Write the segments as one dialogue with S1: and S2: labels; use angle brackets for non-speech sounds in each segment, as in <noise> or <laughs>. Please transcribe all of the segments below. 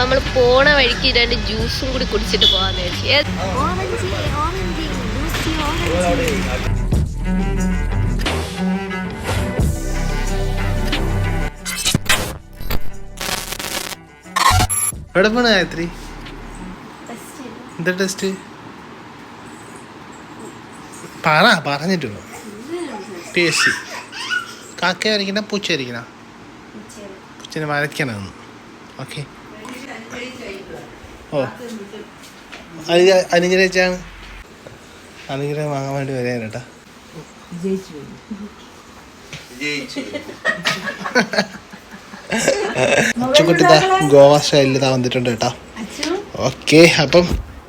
S1: അപ്പൊ നമ്മൾ പോണ വഴിക്ക് രണ്ട് ജ്യൂസും കൂടി കുടിച്ചിട്ട് പോവാന്ന് വെച്ചു
S2: എവിടെ പോണ ഗായത്രി? എന്താ ടെസ്റ്റ് പറ പറഞ്ഞിട്ട് ടേസ്റ്റ് കാക്ക വരയ്ക്കണ പൂച്ച വരയ്ക്കണ പൂച്ചനെ വരയ്ക്കണമെന്ന് ഓക്കെ ഓ. അനുജ അനുഗ്രഹിച്ചാണ് അനുഗ്രഹം വാങ്ങാൻ വേണ്ടി വരികയാണ് കേട്ടാ. അച്ചുകുട്ടിതാ ഗോവ സ്റ്റൈലിൽ താ വന്നിട്ടുണ്ട് കേട്ടോ. ഓക്കെ അപ്പം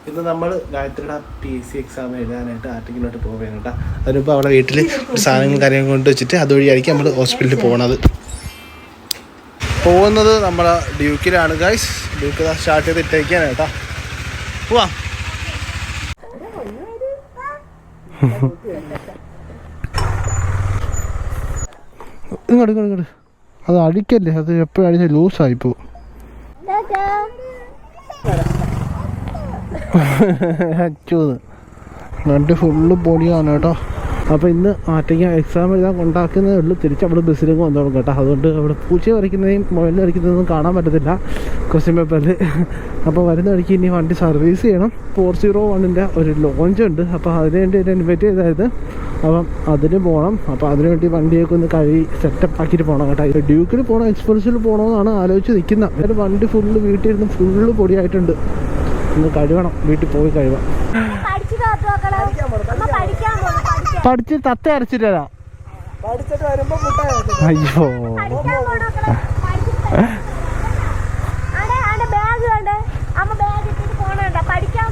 S2: ഇന്ന് നമ്മൾ ഗായത്രിയുടെ പി എസ് സി എക്സാം എഴുതാനായിട്ട് ആർട്ടിക്കിലോട്ട് പോവുകയാണ് കേട്ടോ. അതിനിപ്പോൾ അവിടെ വീട്ടിൽ സാധനങ്ങൾ കാര്യങ്ങളും കൊണ്ട് വെച്ചിട്ട് അതുവഴിയായിരിക്കും നമ്മൾ ഹോസ്പിറ്റലിൽ പോകണത് പോകുന്നത് നമ്മളെ ഡ്യൂക്കിലാണ് ഗൈസ് ഡ്യൂക്ക് സ്റ്റാർട്ട് ചെയ്ത് ഇട്ടേക്കാണ് കേട്ടോ. പോവാ. ഇങ്ങോട്ട് ഇങ്ങോട്ട് അത് അടിക്കല്ലേ? അത് എപ്പോഴും അടിച്ച <laughs> അച്ചൂന്ന് രണ്ട് ഫുള്ള് പൊടിയാണ് കേട്ടോ. അപ്പോൾ ഇന്ന് ആറ്റയ്ക്ക് എക്സാം എഴുതാൻ ഉണ്ടാക്കുന്നതേ ഉള്ളൂ. തിരിച്ച് അവിടെ ബസ്സിലേക്ക് വന്നോളും കേട്ടോ. അതുകൊണ്ട് അവിടെ പൂച്ച വരയ്ക്കുന്നതും മൊബൈലിൽ വരയ്ക്കുന്നതൊന്നും കാണാൻ പറ്റത്തില്ല. ക്വസ്റ്റ്യൻ പേപ്പറിൽ അപ്പോൾ വരുന്ന വഴിക്ക് ഇനി വണ്ടി സർവീസ് ചെയ്യണം. ഫോർ സീറോ വണ്ണിന്റെ ഒരു ലോഞ്ച് ഉണ്ട്. അപ്പോൾ അതിന് വേണ്ടി എന്നെ ഇൻവൈറ്റ് ചെയ്തായത് അപ്പം അതിന് പോകണം അപ്പോൾ അതിന് വേണ്ടി വണ്ടിയൊക്കെ ഒന്ന് കഴുകി സെറ്റപ്പ് ആക്കിയിട്ട് പോകണം കേട്ടോ. ഡ്യൂക്കിൽ പോകണം എക്സ്പ്രസിൽ പോകണമെന്നാണ് ആലോചിച്ച് നിൽക്കുന്നത്. എന്നിട്ട് വണ്ടി ഫുള്ള് വീട്ടിൽ ഇരുന്ന് ഫുള്ള് പൊടിയായിട്ടുണ്ട്. ഒന്ന് കഴുകണം. വീട്ടിൽ പോയി കഴുകാം.
S3: പഠിക്കാൻ
S2: പഠിച്ച് തത്ത അരച്ചിട്ട് തരാം അയ്യോ.
S3: പഠിക്കാൻ പോണ പഠിച്ചിട്ട് ആടെ ആടെ ബാഗ് വേണ്ടേ? അമ്മ ബാഗ് ഇട്ടിട്ട് പോണണ്ട. പഠിക്കാൻ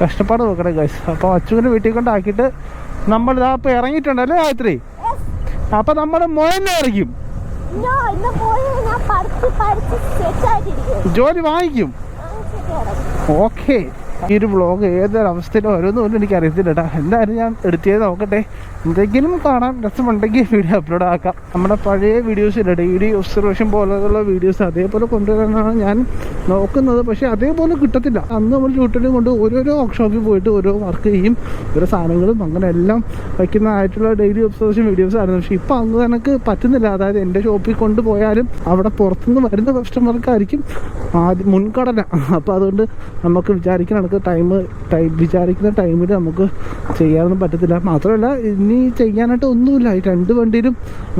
S2: കഷ്ടപ്പാട് നോക്കണേ ഗൈസ് അപ്പോൾ അച്ചുവിനെ വീട്ടിൽ കൊണ്ടാക്കിയിട്ട് നമ്മൾ ഇതാ ഇപ്പോൾ ഇറങ്ങിയിട്ടുണ്ടല്ലേ ഗായത്രി? അപ്പോൾ നമ്മൾ മോനെ ഇറങ്ങിക്കും
S3: ഇന്ന് പോയി ഞാൻ പഠിച്ച് പഠിച്ച് സെറ്റായിട്ടിരിക്കും
S2: ജോലി വാങ്ങിക്കും. ഓക്കെ. ഈ ഒരു വ്ളോഗ് ഏതൊരവസ്ഥയിലും ഓരോന്നും പോലും എനിക്ക് അറിയത്തില്ല കേട്ടോ എന്തായാലും ഞാൻ എടുത്തത് നോക്കട്ടെ. എന്തെങ്കിലും കാണാൻ രസമുണ്ടെങ്കിൽ വീഡിയോ അപ്ലോഡ് ആക്കാം. നമ്മുടെ പഴയ വീഡിയോസ് ഇല്ല? ഡെയിലി ഒബ്സർവേഷൻ പോലെയുള്ള വീഡിയോസ് അതേപോലെ കൊണ്ടുവരാനാണ് ഞാൻ നോക്കുന്നത്. പക്ഷേ അതേപോലെ കിട്ടത്തില്ല. അന്ന് നമ്മൾ ഷൂട്ടിലും കൊണ്ട് ഓരോരോ വർക്ക്ഷോപ്പിൽ പോയിട്ട് ഓരോ വർക്ക് ചെയ്യും. ഓരോ സാധനങ്ങളും അങ്ങനെ എല്ലാം വയ്ക്കുന്നതായിട്ടുള്ള ഡെയിലി ഒബ്സർവേഷൻ വീഡിയോസ് ആയിരുന്നു. പക്ഷേ ഇപ്പോൾ അന്ന് എനിക്ക് പറ്റുന്നില്ല. അതായത് എന്റെ ഷോപ്പിൽ കൊണ്ടുപോയാലും അവിടെ പുറത്തുനിന്ന് വരുന്ന കസ്റ്റമർക്കായിരിക്കും ആദ്യം മുൻഗണന. അപ്പോൾ അതുകൊണ്ട് നമുക്ക് വിചാരിക്കുന്ന നമുക്ക് ടൈം ടൈം വിചാരിക്കുന്ന ടൈമിൽ നമുക്ക് ചെയ്യാനൊന്നും പറ്റത്തില്ല. മാത്രമല്ല ഇനി ചെയ്യാനായിട്ട് ഒന്നുമില്ല. ഈ രണ്ട് വണ്ടിയിലും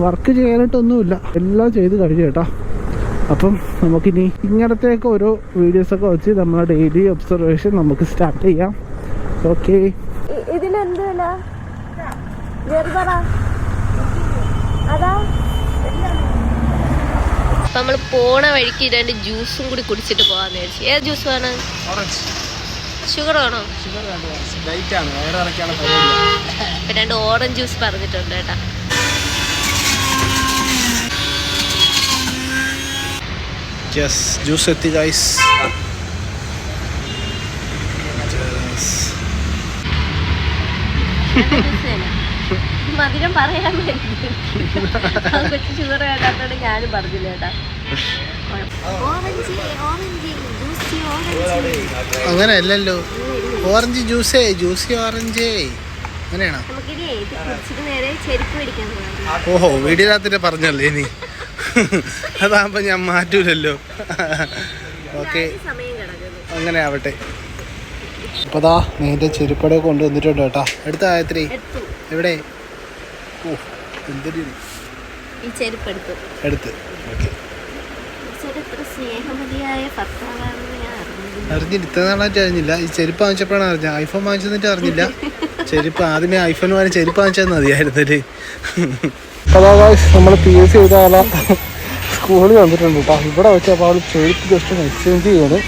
S2: വർക്ക് ചെയ്യാനായിട്ട് ഒന്നുമില്ല. എല്ലാം ചെയ്ത് കഴിഞ്ഞു കേട്ടോ. അപ്പം നമുക്കിനി ഇങ്ങനത്തെയൊക്കെ ഓരോ വീഡിയോസൊക്കെ വെച്ച് നമ്മളെ ഡെയിലി ഒബ്സർവേഷൻ നമുക്ക് സ്റ്റാർട്ട് ചെയ്യാം. ഓക്കെ
S3: ഇതിനെന്ത് വില? ജെർബറ അതാ.
S1: അപ്പൊ നമ്മൾ പോണ വഴിക്ക് രണ്ട് ജ്യൂസും കൂടി കുടിച്ചിട്ട് പോവാന്ന് വിചാരിച്ചു. ഏത് ജ്യൂസ് വേണം? ഷുഗർ വേണോ പിന്നെ രണ്ട് ഓറഞ്ച് ജ്യൂസ് പറഞ്ഞിട്ടുണ്ട് കേട്ടാ.
S2: യെസ് ജ്യൂസ് എത്തി ഗൈസ് <laughs>
S1: മധുരം പറയാൻ വേണ്ടി. കൊച്ചു ഷുഗർ വേണ്ടാത്തോണ്ട് ഞാനും പറഞ്ഞില്ല കേട്ടാ.
S2: അങ്ങനെ അല്ലല്ലോ ഓറഞ്ച്. ജ്യൂസേ ജ്യൂസി ഓറഞ്ചേ. അങ്ങനെയാണോ? ഓഹോ വീടിനകത്തിന്റെ പറഞ്ഞല്ലേ ഇനി? അതാകുമ്പോ ഞാൻ മാറ്റൂലല്ലോ. ഓക്കെ. അങ്ങനെ ആവട്ടെ. അപ്പോൾ ദാ നീന്റെ ചെരുപ്പടെ കൊണ്ടുവന്നിട്ടുണ്ട് കേട്ടാ. എടുത്ത ഗായത്രി.
S3: എടുത്തു.
S2: എവിടെ? ഓ എന്തൊരു ഇത്.
S3: ഈ ചെരുപ്പ് എടുത്തു.
S2: എടുത്ത്. ഓക്കെ.
S3: ചേട്ടൻ ഇത്ര അറിഞ്ഞില്ല
S2: നാളായിട്ട് അറിഞ്ഞില്ല. ഈ ചെരുപ്പ് വാങ്ങിച്ചപ്പോഴാണ് അറിഞ്ഞത്. ഐഫോൺ വാങ്ങിച്ചെന്നിട്ട് അറിഞ്ഞില്ല. ചെരുപ്പ് ആദ്യമേ ഐഫോൺ വാങ്ങി ചെരുപ്പ് വാങ്ങിച്ചാൽ മതിയായിരുന്നല്ലേ നമ്മൾ പി എസ് സി ചെയ്ത ആളെ. സ്കൂളിൽ വന്നിട്ടുണ്ട് കേട്ടോ ഇവിടെ വെച്ചപ്പോൾ അവൾ ചെരുപ്പ് ജസ്റ്റ് എക്സ്ചേഞ്ച് ചെയ്യാണ്.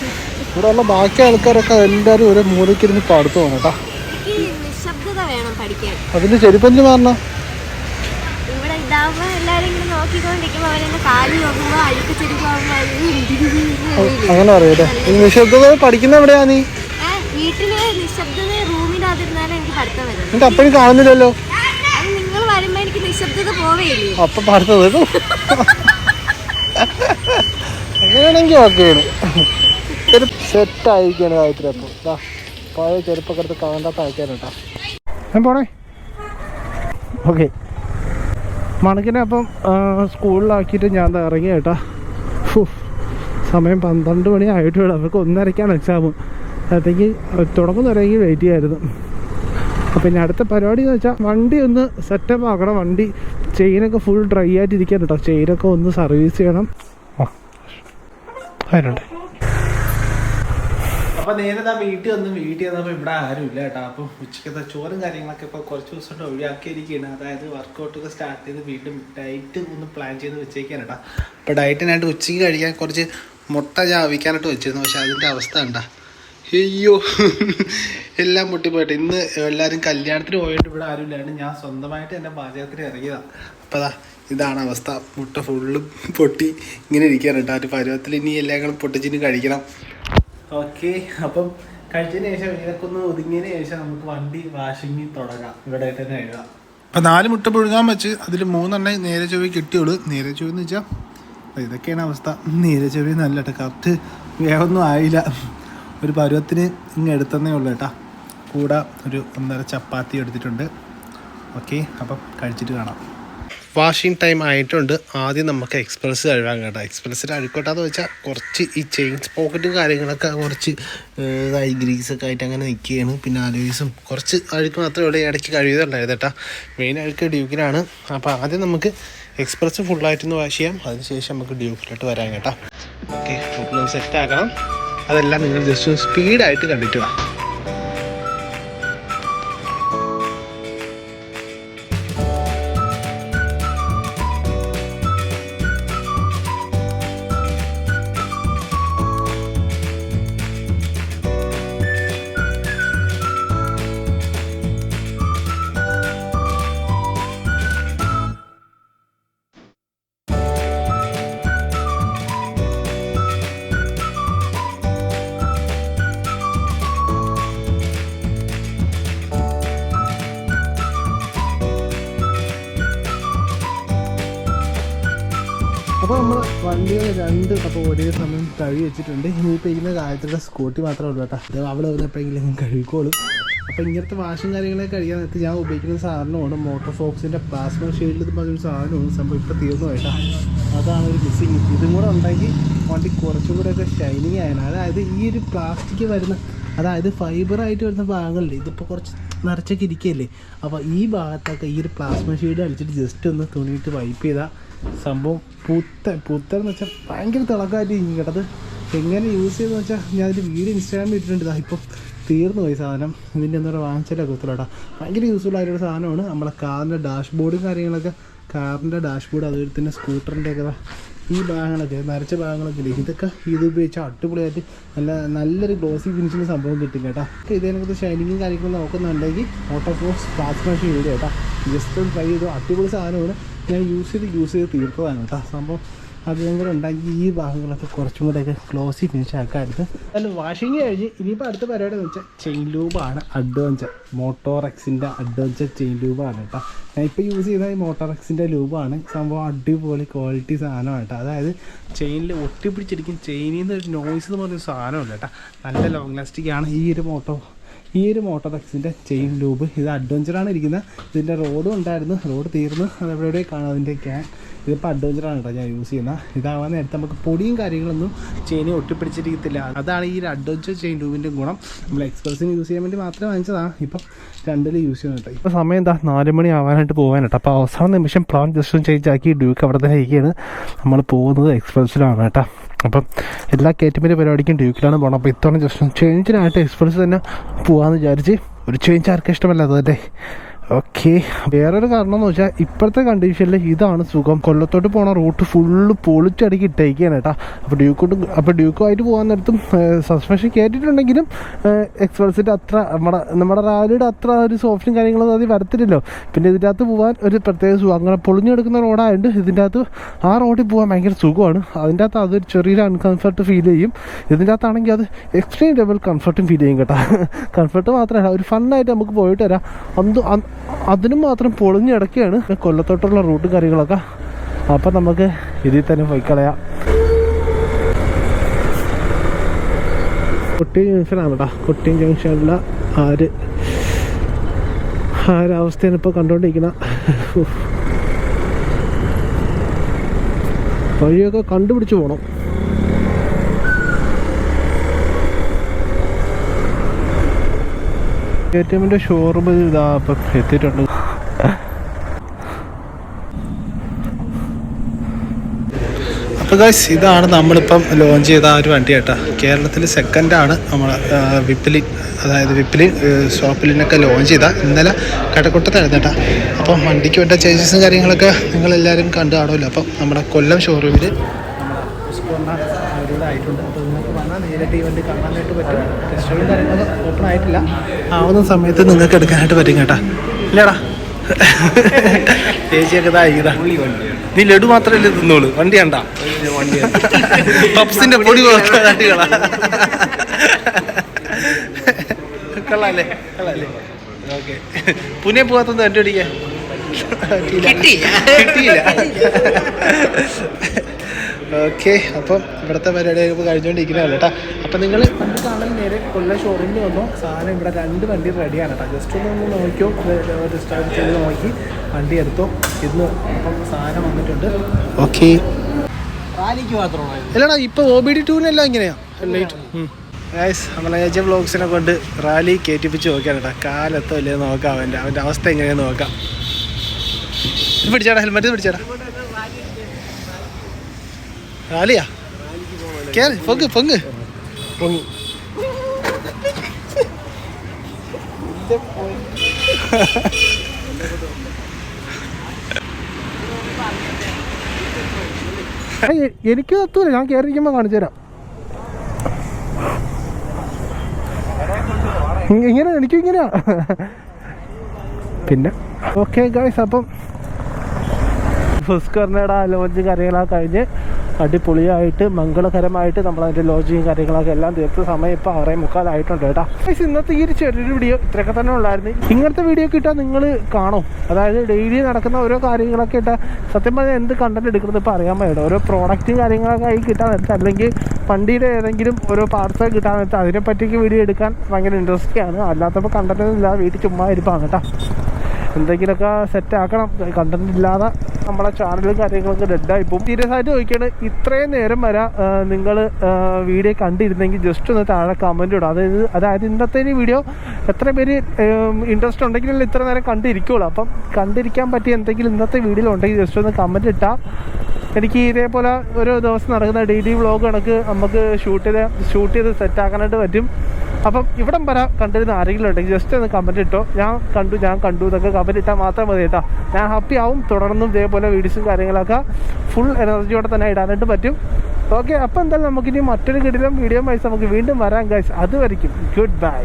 S2: ഇവിടെ ഉള്ള ബാക്കി ആൾക്കാരൊക്കെ എല്ലാവരും ഒരു മൂലയ്ക്കിരുന്ന് പാടുത്തു പോകണം കേട്ടോ
S3: അതിന്റെ നിശബ്ദത വേണം പഠിക്കാൻ.
S2: അതിന്റെ ചെരുപ്പഞ്ച് മാറണം?
S3: എല്ലാരും ഇങ്ങനെ നോക്കിക്കൊണ്ടിരിക്കുമ്പോ അവരെന്നെ കാൽ നോക്കുമ്പോ അഴുക്ക് ചെരുപ്പാകുമ്പോ
S2: അങ്ങനെ അറിയാലേ ഈ നിശബ്ദത പഠിക്കുന്ന എവിടെയാ നീ?
S3: വീട്ടിൽ നിശബ്ദത റൂമിനകത്തിരുന്നാലും എനിക്ക് പഠിത്തം വരുന്നത്
S2: എന്നിട്ട് അപ്പോഴും കാണുന്നില്ലല്ലോ?
S3: അത് നിങ്ങൾ വരുമ്പോ എനിക്ക് നിശബ്ദത പോവേയില്ലേ?
S2: അപ്പൊ പാർത്ത് തീർന്നു അങ്ങനെയാണെങ്കിൽ ഓക്കെയാണ്. സെറ്റ് ആയിരിക്കാണ് ഗായത്രി അപ്പോൾ പഴയ ചെറുപ്പക്കാലത്ത് കാണാത്ത ആൾക്കാരുണ്ടാ ഞാൻ പോണേ. ഓക്കെ. മണക്കിനെ അപ്പം സ്കൂളിലാക്കിയിട്ട് ഞാൻ ഇറങ്ങി കേട്ടാ. സമയം പന്ത്രണ്ട് മണി ആയിട്ട് വേണം അവർക്ക് ഒന്നരയ്ക്കാണ് എക്സാം അപ്പോഴത്തേക്ക് തുടങ്ങുന്നവരെങ്കിൽ വെയിറ്റ് ചെയ്യായിരുന്നു. അപ്പം പിന്നെ അടുത്ത പരിപാടി എന്ന് വെച്ചാൽ വണ്ടി ഒന്ന് സെറ്റപ്പ് ആക്കണം. വണ്ടി ചെയിനൊക്കെ ഫുൾ ഡ്രൈ ആയിട്ടിരിക്കാൻ കേട്ടോ. ചെയിനൊക്കെ ഒന്ന് സർവീസ് ചെയ്യണം. ആ അപ്പൊ നേരെ വീട്ടിൽ വന്ന് വീട്ടിൽ വന്നപ്പോൾ ഇവിടെ ആരും ഇല്ല കേട്ടോ. അപ്പം ഉച്ചക്കത്തെ ചോറും കാര്യങ്ങളൊക്കെ ഇപ്പോൾ കുറച്ച് ദിവസം ഒഴിവാക്കിയിരിക്കുകയാണ്. അതായത് വർക്കൗട്ടൊക്കെ സ്റ്റാർട്ട് ചെയ്ത് വീണ്ടും ഡയറ്റ് ഒന്ന് പ്ലാൻ ചെയ്ത് വെച്ചേക്കാണ് കേട്ടോ. അപ്പോൾ ഡയറ്റിനായിട്ട് ഉച്ചയ്ക്ക് കഴിക്കാൻ കുറച്ച് മുട്ട ചാവിക്കാനായിട്ട് വെച്ചിരുന്നു. പക്ഷെ അതിന്റെ അവസ്ഥ ഉണ്ടാ അയ്യോ. എല്ലാം പൊട്ടിപ്പോയിട്ട്. ഇന്ന് എല്ലാവരും കല്യാണത്തിന് പോയിട്ട് ഇവിടെ ആരും ഇല്ലാണ്ട് ഞാൻ സ്വന്തമായിട്ട് എന്റെ പാചകത്തിന് ഇറങ്ങിയതാണ് അപ്പോൾ ഇതാണ് അവസ്ഥ. മുട്ട ഫുള്ള് പൊട്ടി ഇങ്ങനെ ഇരിക്കാറുണ്ട് കേട്ടോ. ഒരു പരുവത്തിൽ ഇനി എല്ലാം കൂടെ പൊട്ടിച്ചിട്ട് കഴിക്കണം. ഓക്കെ അപ്പം കഴിച്ചതിന് ശേഷം ഇതൊക്കെ ഒതുങ്ങിയതിന് ശേഷം നമുക്ക് വണ്ടി വാഷിങ്ങി തുടങ്ങാം. ഇവിടെ തന്നെ എഴുതാം. അപ്പം നാല് മുട്ട പുഴുങ്ങാൻ വെച്ച് അതിൽ മൂന്നെണ്ണം നേരെ ചൊവ്വ കിട്ടിയുള്ളൂ. നേരെ ചൊവ്വ എന്ന് വെച്ചാൽ ഇതൊക്കെയാണ് അവസ്ഥ. നേരെ ചൊവ്വ നല്ല കേട്ടോ കറക്റ്റ് വേഗമൊന്നും ആയില്ല. ഒരു പരുവത്തിന് ഇങ്ങ് എടുത്തന്നേ ഉള്ളൂ കേട്ടാ. കൂടെ ഒരു ഒന്നര ചപ്പാത്തി എടുത്തിട്ടുണ്ട്. ഓക്കെ അപ്പം കഴിച്ചിട്ട് കാണാം. വാഷിംഗ് ടൈം ആയിട്ടുണ്ട്. ആദ്യം നമുക്ക് എക്സ്പ്രസ് കഴുകാൻ കേട്ടോ. എക്സ്പ്രസ്സിൽ അഴുക്കോട്ടാന്ന് വെച്ചാൽ കുറച്ച് ഈ ചെയിൻസ് പോക്കറ്റും കാര്യങ്ങളൊക്കെ കുറച്ച് ഇതായി ഗ്രീസൊക്കെ ആയിട്ട് അങ്ങനെ നിൽക്കുകയാണ് പിന്നെ അലോയ്സും കുറച്ച് അഴുക്ക് മാത്രമേ ഇവിടെ ഇടയ്ക്ക് കഴിയുന്നുണ്ടായിരുന്നു കേട്ടോ. മെയിൻ അഴുക്ക് ഡ്യൂക്കിലാണ് അപ്പോൾ ആദ്യം നമുക്ക് എക്സ്പ്രസ് ഫുള്ളായിട്ടൊന്ന് വാഷ് ചെയ്യാം. അതിനുശേഷം നമുക്ക് ഡ്യൂക്കിലോട്ട് വരാം കേട്ടോ. ഓക്കെ ഫുഡ് സെറ്റ് ആക്കണം. അതെല്ലാം നിങ്ങൾ ജസ്റ്റ് സ്പീഡായിട്ട് കണ്ടിട്ട് വാ. അപ്പോൾ നമ്മൾ വണ്ടികൾ രണ്ട് അപ്പോൾ ഒരേ സമയം കഴുകി വെച്ചിട്ടുണ്ട്. ഇനിയിപ്പോൾ ഇരിക്കുന്ന കാര്യത്തിലുള്ള സ്കൂട്ടി മാത്രമേ ഉള്ളൂ കേട്ടോ. അത് അവിടെ വന്നപ്പോഴെങ്കിലും കഴുകിക്കോളും. അപ്പോൾ ഇങ്ങനത്തെ വാഷും കാര്യങ്ങളൊക്കെ കഴിയാൻ നേരത്ത് ഞാൻ ഉപയോഗിക്കുന്ന സാധനമാണ് മോട്ടോർ ഫോക്സിന്റെ പ്ലാസ്മ ഷീൽഡ് പറഞ്ഞൊരു സാധനമാണ്. സംഭവം ഇപ്പോൾ തീർന്നു കേട്ടോ. അതാണ് ഒരു മിസ്സിങ് ഇതും കൂടെ ഉണ്ടെങ്കിൽ വണ്ടി കുറച്ചും കൂടെ ഒക്കെ ഷൈനിങ് ആയതാണ്. അതായത് ഈ ഒരു പ്ലാസ്റ്റിക് വരുന്ന അതായത് ഫൈബറായിട്ട് വരുന്ന ഭാഗങ്ങളിൽ ഇതിപ്പോൾ കുറച്ച് നിറച്ചൊക്കെ ഇരിക്കുകയല്ലേ അപ്പോൾ ഈ ഭാഗത്തൊക്കെ ഈ ഒരു പ്ലാസ്മ ഷീഡ് അടിച്ചിട്ട് ജസ്റ്റ് ഒന്ന് തുണിയിട്ട് വൈപ്പ് ചെയ്താൽ സംഭവം പുത്ത എന്ന് വെച്ചാൽ ഭയങ്കര തിളക്കമായിട്ട് ഇങ്ങോട്ടത് എങ്ങനെ യൂസ് ചെയ്തെന്ന് വെച്ചാൽ അതിന്റെ വീഡിയോ ഇൻസ്റ്റാഗ്രാമിൽ ഇട്ടിട്ടുണ്ട്. ഇതാ ഇപ്പോൾ തീർന്നു പോയി സാധനം. ഇതിന്റെ എന്താ പറയുക വാങ്ങിച്ചാലൊക്കെ ഭയങ്കര യൂസ്ഫുൾ ആയിട്ടുള്ള സാധനമാണ്. നമ്മളെ കാറിന്റെ ഡാഷ്ബോർഡും കാര്യങ്ങളൊക്കെ കാറിന്റെ ഡാഷ്ബോർഡ് അതുപോലെ തന്നെ സ്കൂട്ടറിന്റെ ഒക്കെ ദാ ഈ ഭാഗങ്ങളൊക്കെ നരച്ച ഭാഗങ്ങളൊക്കെ ഇല്ലേ? ഇതൊക്കെ ഇത് ഉപയോഗിച്ച് അടിപൊളിയായിട്ട് നല്ല നല്ലൊരു ഗ്ലോസി ഫിനിഷിന് സംഭവം കിട്ടും കേട്ടോ. ഇതിനകത്ത് ഷൈനിങ്ങും കാര്യങ്ങളും നോക്കുന്നുണ്ടെങ്കിൽ വാഷ് ماشീൻ ഷീൽഡ് കേട്ടോ. ജസ്റ്റ് ട്രൈ ചെയ്തു. അടിപൊളി സാധനമാണ്. ഞാൻ യൂസ് ചെയ്ത് യൂസ് ചെയ്ത് തീർത്തതാണ് കേട്ടോ. സംഭവം അതും കൂടെ ഉണ്ടാക്കി ഈ ഭാഗങ്ങളൊക്കെ കുറച്ചും കൂടെയൊക്കെ ക്ലോസി ഫിനിഷ് ആക്കാറുണ്ട് അല്ല വാഷിങ് കഴിഞ്ഞ് ഇനിയിപ്പോൾ അടുത്ത പരിപാടി വെച്ചാൽ ചെയിൻ ലൂബാണ് അഡ്വഞ്ചർ മോട്ടോർ എക്സിന്റെ അഡ്വഞ്ചർ ചെയിൻ ലൂബാണ് കേട്ടോ. ഞാൻ ഇപ്പോൾ യൂസ് ചെയ്യുന്ന ഈ മോട്ടോർ എക്സിന്റെ ലൂബാണ് സംഭവം അടിപൊളി ക്വാളിറ്റി സാധനമാണ് കേട്ടോ. അതായത് ചെയിനിൽ ഒട്ടിപ്പിടിച്ചിരിക്കും ചെയിനിൽ നിന്ന് ഒരു നോയ്സ് എന്ന് പറഞ്ഞൊരു സാധനമല്ല കേട്ടോ. നല്ല ലോങ് ലാസ്റ്റിക് ആണ് ഈ ഒരു മോട്ടോ ഈ ഒരു മോട്ടോർ എക്സിന്റെ ചെയിൻ ലൂബ് ഇത് അഡ്വഞ്ചറാണ് ഇരിക്കുന്നത്. ഇതിന്റെ റോഡും ഉണ്ടായിരുന്നു. റോഡ് തീർന്ന്. അതെവിടെ കാണാം അതിന്റെ ക്യാൻ ഇതിപ്പോൾ അഡ്വഞ്ചറാണ് കേട്ടോ ഞാൻ യൂസ് ചെയ്യുന്നത് ഇതാവാൻ നേരത്തെ നമുക്ക് പൊടിയും കാര്യങ്ങളൊന്നും ചെയിനെ ഒട്ടിപ്പിടിച്ചിരിക്കത്തില്ല. അതാണ് ഈ ഒരു അഡ്വഞ്ചർ ചെയിൻ ട്യൂബിന്റെ ഗുണം. നമ്മൾ എക്സ്പ്രസിന് യൂസ് ചെയ്യാൻ വേണ്ടി മാത്രം വാങ്ങിച്ചതാണ് ഇപ്പം രണ്ടിൽ യൂസ് ചെയ്യുന്നത് കേട്ടോ. ഇപ്പോൾ സമയം എന്താ? നാല് മണി ആവാനായിട്ട് പോകാനായിട്ട് അപ്പോൾ അവസാന നിമിഷം പ്ലാൻ ജസ്റ്റ് ചേഞ്ച് ആക്കി ഡ്യൂക്ക് അവിടെ തന്നെ ഇരിക്കുകയാണ്. നമ്മൾ പോകുന്നത് എക്സ്പ്രസിലാണ് കേട്ടോ. അപ്പം എല്ലാ കയറ്റുമതി പരിപാടിക്കും ഡ്യൂക്കിലാണ് പോകണം അപ്പോൾ ഇത്തവണ ജസ്റ്റ് ചേഞ്ചിനായിട്ട് എക്സ്പ്രസ് തന്നെ പോകാമെന്ന് വിചാരിച്ച് ഒരു ചേഞ്ച് ആർക്കും ഇഷ്ടമല്ലാത്തതല്ലേ? ഓക്കെ വേറൊരു കാരണം എന്ന് വെച്ചാൽ ഇപ്പോഴത്തെ കണ്ടീഷനിൽ ഇതാണ് സുഖം. കൊല്ലത്തോട്ട് പോണ റൂട്ട് ഫുള്ള് പൊളിച്ചടക്കി ഇട്ടേക്കാണ് കേട്ടോ. അപ്പോൾ ഡ്യൂക്കോട്ട് അപ്പോൾ ഡ്യൂക്കുമായിട്ട് പോകാൻ നേരത്തും സസ്പെൻഷൻ കയറ്റിയിട്ടുണ്ടെങ്കിലും എക്സ്പ്രസിന്റെ അത്ര നമ്മുടെ നമ്മുടെ റാലിയുടെ അത്ര ഒരു സോഫ്റ്റും കാര്യങ്ങളൊന്നും അത് വരത്തില്ലല്ലോ. പിന്നെ ഇതിന്റെ അകത്ത് പോകാൻ ഒരു പ്രത്യേക സുഖം. അങ്ങനെ പൊളിഞ്ഞെടുക്കുന്ന റോഡായതുകൊണ്ട് ഇതിന്റെ അകത്ത് ആ റോഡിൽ പോകാൻ ഭയങ്കര സുഖമാണ്. അതിന്റെ അകത്ത് അതൊരു ചെറിയൊരു അൺകംഫർട്ട് ഫീൽ ചെയ്യും. ഇതിന്റെ അകത്താണെങ്കിൽ അത് എക്സ്ട്രീം ലെവൽ കംഫർട്ടും ഫീൽ ചെയ്യും കേട്ടോ. കംഫർട്ട് <laughs> മാത്രമല്ല ഒരു ഫണ്ണായിട്ട് നമുക്ക് പോയിട്ട് വരാം. അന്ത് അ- അതിനും മാത്രം പൊളിഞ്ഞ് കിടക്കുകയാണ്. കൊല്ലത്തോട്ടുള്ള റൂട്ടും കാര്യങ്ങളൊക്കെ. അപ്പം നമുക്ക് ഇതിൽ തന്നെ പോയി കളയാം. കൊട്ടിയം ജംഗ്ഷനാണ് കേട്ടോ കൊട്ടിയം ജംഗ്ഷനിലെ ആര് ആ ഒരു അവസ്ഥയാണ് ഇപ്പോൾ കണ്ടുകൊണ്ടിരിക്കുന്ന വഴിയൊക്കെ കണ്ടുപിടിച്ച് പോകണം എ ടി എമ്മിന്റെ ഷോറൂം ഇതാ ഇപ്പം എത്തിയിട്ടുണ്ട്. അപ്പോൾ ഗൈസ് ഇതാണ് നമ്മളിപ്പം ലോഞ്ച് ചെയ്ത ആ ഒരു വണ്ടി കേട്ടോ. കേരളത്തിൽ സെക്കൻഡാണ് നമ്മൾ വിപ്പിലി അതായത് വിപ്പിലി ഷോപ്പിലിനൊക്കെ ലോഞ്ച് ചെയ്ത. ഇന്നലെ കടക്കൊട്ടത്തായിരുന്നു കേട്ടോ. അപ്പം വണ്ടിക്ക് വേണ്ട ചേഞ്ചസും കാര്യങ്ങളൊക്കെ നിങ്ങളെല്ലാവരും കണ്ടു കാണുമല്ലോ. അപ്പം നമ്മുടെ കൊല്ലം ഷോറൂമിൽ ആയിട്ടുണ്ട് അപ്പോൾ നിങ്ങൾക്ക് വന്നാൽ നേരിട്ട് കാണാനായിട്ട് പറ്റും. ടെസ്റ്റ് ഡ്രൈവും ഓപ്പൺ ആയിട്ടില്ല. ആവുന്ന സമയത്ത് നിങ്ങൾക്ക് എടുക്കാനായിട്ട് പറ്റും കേട്ടാ. ഇല്ലടാ. ചേച്ചിയൊക്കെ ഇതാ നീ ലഡു മാത്രമല്ലേ തിന്നോളൂ. വണ്ടി കണ്ട. പപ്സിന്റെ പൊടി വണ്ടികളാ കൊള്ളാല്ലേ? കൊള്ളാല്ലേ? ഓക്കെ. പുനെ പോകാത്തൊന്നും എന്റെ അടിക്കാൻ കിട്ടിയില്ല. ഓക്കെ അപ്പം ഇവിടുത്തെ പരിപാടി ഇപ്പോൾ കഴിഞ്ഞുകൊണ്ടിരിക്കുന്നതല്ല കേട്ടോ അപ്പം നിങ്ങൾ വണ്ടി കാണാൻ നേരെ കൊല്ലം ഷോറൂമിൽ വന്നോ? സാധനം ഇവിടെ രണ്ട് വണ്ടി റെഡിയാണ് കേട്ടോ ജസ്റ്റ് ഒന്ന് ഒന്ന് നോക്കിയോ? ജസ്റ്റ് ചെയ്ത് നോക്കി വണ്ടി എടുത്തോ? ഇന്ന് അപ്പം സാധനം വന്നിട്ടുണ്ട്. ഓക്കെ.
S4: റാലിക്ക് മാത്രമാണ്
S2: അല്ലടാ ഇപ്പോൾ ഒ ബി ഡി ടൂവിനെല്ലാം ഇങ്ങനെയാ. ഗൈസ് നമ്മളെ ഏജ് ബ്ലോഗ്സിനെ കൊണ്ട് റാലി കയറ്റിപ്പിച്ച് നോക്കിയാണ് കേട്ടോ കാലെത്തോ ഇല്ലേ നോക്കാം അവന്റെ അവന്റെ അവസ്ഥ എങ്ങനെയാണെന്ന് നോക്കാം. പിടിച്ചാടാ ഹെൽമെറ്റ് പിടിച്ചാടാ. റാലിയാ കേറ് പൊങ്ക് പൊങ്ക് പൊങ്ങി എ- എനിക്ക് തത്തൂല ഞാൻ കയറിയിരിക്കുമ്പോൾ കാണിച്ചു തരാം. ഇങ്ങനെ എനിക്കും ഇങ്ങനെയാ. പിന്നെ ഓക്കെ ഗായ്സ് അപ്പം ഫുസ്കറിനയുടെ ലോഞ്ച് കാര്യങ്ങളൊക്കെ കഴിഞ്ഞ്. അടിപൊളിയായിട്ട് മംഗളകരമായിട്ട് നമ്മൾ അതിന്റെ ലോജിയും കാര്യങ്ങളൊക്കെ എല്ലാം തീർത്ത സമയം ഇപ്പോൾ ആറേ മുക്കാലായിട്ടുണ്ട് കേട്ടോ. ഇന്നത്തെ ഈ ഒരു ചെറിയൊരു വീഡിയോ ഇത്രയൊക്കെ തന്നെ ഉള്ളായിരുന്നു. ഇങ്ങനത്തെ വീഡിയോ കിട്ടാൻ നിങ്ങൾ കാണും. അതായത് ഡെയിലി നടക്കുന്ന ഓരോ കാര്യങ്ങളൊക്കെ ഇട്ടാൽ സത്യം പറഞ്ഞാൽ എന്ത് കണ്ടന്റ് എടുക്കുന്നത് ഇപ്പോൾ അറിയാൻ പറ്റും ഓരോ പ്രോഡക്റ്റ് കാര്യങ്ങളൊക്കെ ആയി കിട്ടാൻ നേരത്തെ അല്ലെങ്കിൽ വണ്ടിയുടെ ഏതെങ്കിലും ഓരോ പാർട്സ് കിട്ടാൻ നേരത്തെ അതിനെപ്പറ്റിയൊക്കെ വീഡിയോ എടുക്കാൻ ഭയങ്കര ഇൻട്രസ്റ്റിംഗ് ആണ് അല്ലാത്തപ്പോൾ കണ്ടന്റ് ഇല്ല വീട്ടിൽ ചുമ്മാ ഇരിപ്പാണ് കേട്ടോ. എന്തെങ്കിലുമൊക്കെ സെറ്റ് ആക്കണം. കണ്ടന്റ് ഇല്ലാതെ നമ്മളെ ചാനലും കാര്യങ്ങളൊക്കെ ഡെഡായി പോകും. സീരിയസ് ആയിട്ട് ചോദിക്കുകയാണ് ഇത്രയും നേരം വരെ നിങ്ങൾ വീഡിയോ കണ്ടിരുന്നെങ്കിൽ ജസ്റ്റ് ഒന്ന് താഴെ കമന്റ് ഇടും. അതായത് അതായത് ഇന്നത്തെ ഈ വീഡിയോ എത്ര പേര് ഇൻട്രസ്റ്റ് ഉണ്ടെങ്കിലും ഇത്ര നേരം കണ്ടിരിക്കുള്ളൂ. അപ്പം കണ്ടിരിക്കാൻ പറ്റിയ എന്തെങ്കിലും ഇന്നത്തെ വീഡിയോ ഉണ്ടെങ്കിൽ ജസ്റ്റ് ഒന്ന് കമന്റ് ഇട്ടാൽ എനിക്ക് ഇതേപോലെ ഒരു ദിവസം നടക്കുന്ന ഡെയിലി വ്ളോഗ് കണക്ക് നമുക്ക് ഷൂട്ട് ചെയ്ത് ഷൂട്ട് ചെയ്ത് സെറ്റ് ആക്കാനായിട്ട് പറ്റും. അപ്പം ഇവിടം വരെ കണ്ടിരുന്ന ആരെങ്കിലും ഉണ്ടെങ്കിൽ ജസ്റ്റ് ഒന്ന് കമന്റ് ഇട്ടോ. ഞാൻ കണ്ടു ഞാൻ കണ്ടു എന്നൊക്കെ കമന്റ് ഇട്ടാൽ മാത്രം മതി കേട്ടോ. ഞാൻ ഹാപ്പി ആവും തുടർന്നും ഇതേപോലെ വീഡിയോസും കാര്യങ്ങളൊക്കെ ഫുൾ എനർജിയോടെ തന്നെ ഇടാനായിട്ട് പറ്റും. ഓക്കെ അപ്പോൾ എന്തായാലും നമുക്കിനി മറ്റൊരു കിടിലും വീഡിയോ വൈസ് നമുക്ക് വീണ്ടും വരാം ഗൈസ് അതുവരെയും ഗുഡ് ബൈ